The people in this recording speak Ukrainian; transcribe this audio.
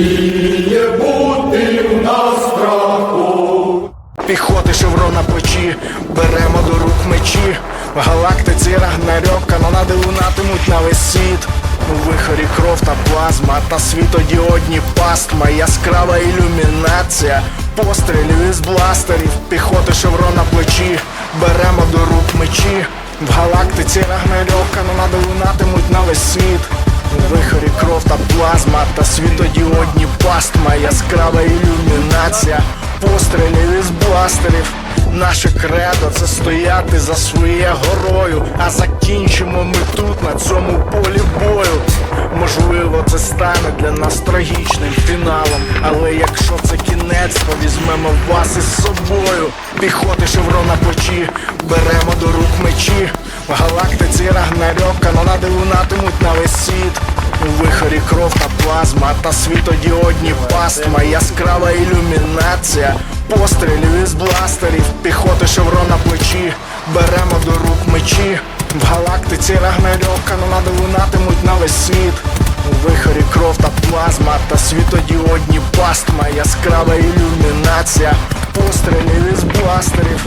сміє бути в страху. Піхоти шеврона печі, беремо до рук мечі. В галактиці Рагнарьок канонади лунатимуть на весь світ. У вихорі кров та плазма та світодіодні пастма, яскрава ілюмінація, пострілів із бластерів, піхоти шеврона плечі, беремо до рук мечі. В галактиці Рагнарьок канонади лунатимуть на весь світ. Вихорі кров та плазма та світодіодні пастма, яскрава ілюмінація, пострілів із бластерів. Наше кредо це стояти за своє горою, а закінчимо ми тут, на цьому полі бою. Можливо, це стане для нас трагічним фіналом. Але якщо це кінець, то візьмемо вас із собою. Піхоти шеврон на плечі, беремо до рук мечі. В галактиці Рагнарьок канонади лунатимуть на весь світ. У вихорі кров та плазма та світодіодні пастма, яскрава ілюмінація, пострілів із бластерів, піхоти шеврон на плечі, беремо до рук мечі. В галактиці Рагнарьок канонади лунатимуть на весь світ. У вихорі кров та плазма та світодіодні пастма, яскрава ілюмінація, пострілів із бластерів,